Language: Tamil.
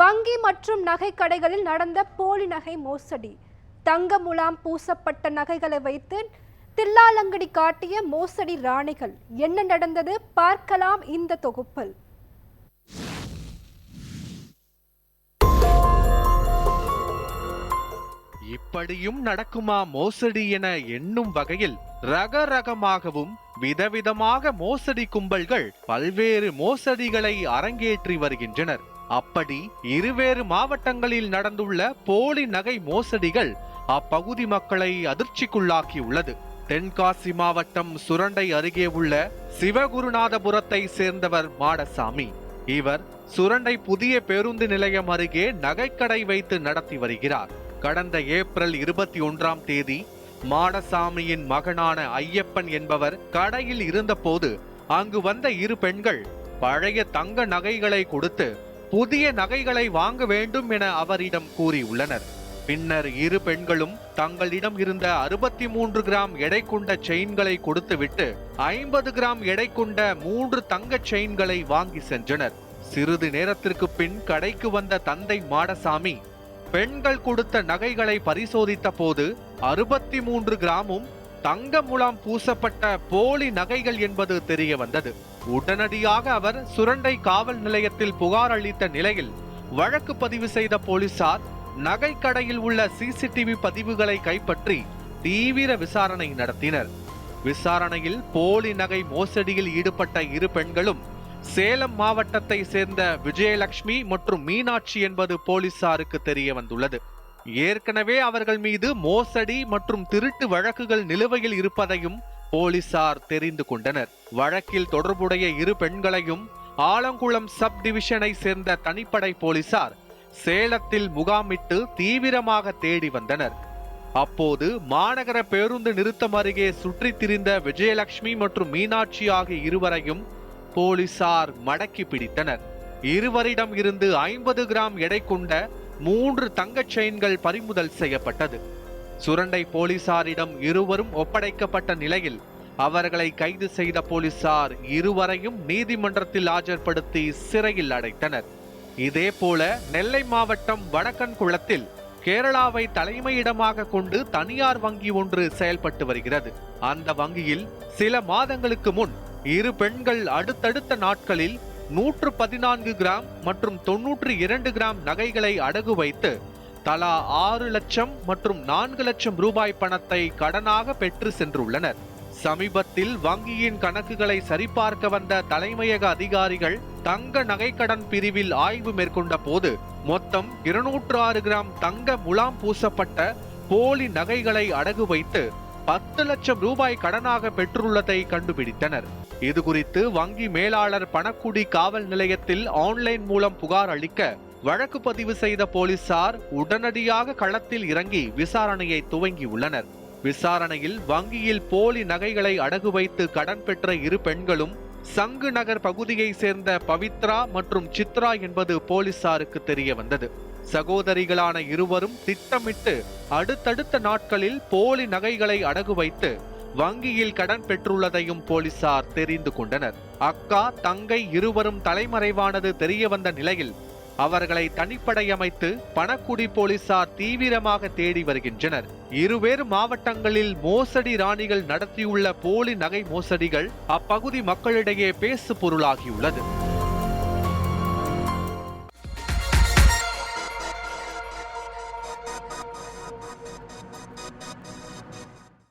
வங்கி மற்றும் நகை கடைகளில் நடந்த போலி நகை மோசடி. தங்க முலாம் பூசப்பட்ட நகைகளை வைத்து தில்லாலங்கடி காட்டிய மோசடி ராணிகள். என்ன நடந்தது? பார்க்கலாம் இந்த தொகுப்பில். இப்படியும் நடக்குமா மோசடி என எண்ணும் வகையில் ரக ரகமாகவும் விதவிதமாக மோசடி கும்பல்கள் பல்வேறு மோசடிகளை அரங்கேற்றி வருகின்றனர். அப்படி இருவேறு மாவட்டங்களில் நடந்துள்ள போலி நகை மோசடிகள் அப்பகுதி மக்களை அதிர்ச்சிக்குள்ளாக்கியுள்ளது. தென்காசி மாவட்டம் சுரண்டை அருகே உள்ள சிவகுருநாதபுரத்தை சேர்ந்தவர் மாடசாமி. இவர் சுரண்டை புதிய பேருந்து நிலையம் அருகே நகைக்கடை வைத்து நடத்தி வருகிறார். கடந்த ஏப்ரல் இருபத்தி ஒன்றாம் தேதி மாடசாமியின் மகனான ஐயப்பன் என்பவர் கடையில் இருந்தபோது அங்கு வந்த இரு பெண்கள் பழைய தங்க நகைகளை கொடுத்து புதிய நகைகளை வாங்க வேண்டும் என அவரிடம் கூறியுள்ளனர். பின்னர் இரு பெண்களும் தங்களிடம் இருந்த அறுபத்தி மூன்று கிராம் எடை கொண்ட செயின்களை கொடுத்துவிட்டு ஐம்பது கிராம் எடை கொண்ட மூன்று தங்க செயின்களை வாங்கி சென்றனர். சிறிது நேரத்திற்கு பின் கடைக்கு வந்த தந்தை மாடசாமி பெண்கள் கொடுத்த நகைகளை பரிசோதித்த போது அறுபத்தி மூன்று கிராமும் தங்க முலாம் பூசப்பட்ட போலி நகைகள் என்பது தெரிய வந்தது. உடனடியாக அவர் சுரண்டை காவல் நிலையத்தில் புகார் அளித்த நிலையில் வழக்கு பதிவு செய்த போலீசார் நகைக்கடையில் உள்ள சிசிடிவி பதிவுகளை கைப்பற்றி தீவிர விசாரணை நடத்தினர். விசாரணையில் போலி நகை மோசடியில் ஈடுபட்ட இரு பெண்களும் சேலம் மாவட்டத்தை சேர்ந்த விஜயலட்சுமி மற்றும் மீனாட்சி என்பது போலீசாருக்கு தெரிய வந்துள்ளது. ஏற்கனவே அவர்கள் மீது மோசடி மற்றும் திருட்டு வழக்குகள் நிலுவையில் இருப்பதையும் போலீசார் தெரிந்து கொண்டனர். வழக்கில் தொடர்புடைய இரு பெண்களையும் ஆலங்குளம் சப் டிவிஷனை சேர்ந்த தனிப்படை போலீசார் சேலத்தில் முகாமிட்டு தீவிரமாக தேடி வந்தனர். அப்போது மாநகர பேருந்து நிறுத்தம் அருகே சுற்றித் திரிந்த விஜயலட்சுமி மற்றும் மீனாட்சி ஆகிய இருவரையும் போலீசார் மடக்கி பிடித்தனர். இருவரிடம் இருந்து ஐம்பது கிராம் எடை கொண்ட மூன்று தங்கச் செயின்கள் பறிமுதல் செய்யப்பட்டது. சுரண்டை போலீசாரிடம் இருவரும் ஒப்படைக்கப்பட்ட நிலையில் அவர்களை கைது செய்த போலீசார் இருவரையும் நீதிமன்றத்தில் ஆஜர்படுத்தி சிறையில் அடைத்தனர். இதேபோல நெல்லை மாவட்டம் வடக்கன்குளத்தில் கேரளாவை தலைமையிடமாக கொண்டு தனியார் வங்கி ஒன்று செயல்பட்டு வருகிறது. அந்த வங்கியில் சில மாதங்களுக்கு முன் இரு பெண்கள் அடுத்தடுத்த நாட்களில் நூற்று பதினான்கு கிராம் மற்றும் தொன்னூற்று இரண்டு கிராம் நகைகளை அடகு வைத்து தலா ஆறு லட்சம் மற்றும் நான்கு லட்சம் ரூபாய் பணத்தை கடனாக பெற்று சென்றுள்ளனர். சமீபத்தில் வங்கியின் கணக்குகளை சரிபார்க்க வந்த தலைமையக அதிகாரிகள் தங்க நகைக்கடன் பிரிவில் ஆய்வு மேற்கொண்ட போது மொத்தம் இருநூற்று ஆறு கிராம் தங்க முலாம் பூசப்பட்ட போலி நகைகளை அடகு வைத்து பத்து லட்சம் ரூபாய் கடனாக பெற்றுள்ளதை கண்டுபிடித்தனர். இது குறித்து வங்கி மேலாளர் பணக்குடி காவல் நிலையத்தில் ஆன்லைன் மூலம் புகார் அளிக்க வழக்கு பதிவு செய்த போலீசார் உடனடியாக களத்தில் இறங்கி விசாரணையை துவங்கியுள்ளனர். விசாரணையில் வங்கியில் போலி நகைகளை அடகு வைத்து கடன் பெற்ற இரு பெண்களும் சங்கு நகர் பகுதியை சேர்ந்த பவித்ரா மற்றும் சித்ரா என்பது போலீசாருக்கு தெரிய வந்தது சகோதரிகளான இருவரும் திட்டமிட்டு அடுத்தடுத்த நாட்களில் போலி நகைகளை அடகு வைத்து வங்கியில் கடன் பெற்றுள்ளதையும் போலீசார் தெரிந்து கொண்டனர். அக்கா தங்கை இருவரும் தலைமறைவானது தெரிய வந்த நிலையில் அவர்களை தனிப்படை அமைத்து பணக்குடி போலீசார் தீவிரமாக தேடி வருகின்றனர். இருவேறு மாவட்டங்களில் மோசடி ராணிகள் நடத்தியுள்ள போலி நகை மோசடிகள் அப்பகுதி மக்களிடையே பேசு பொருளாகியுள்ளது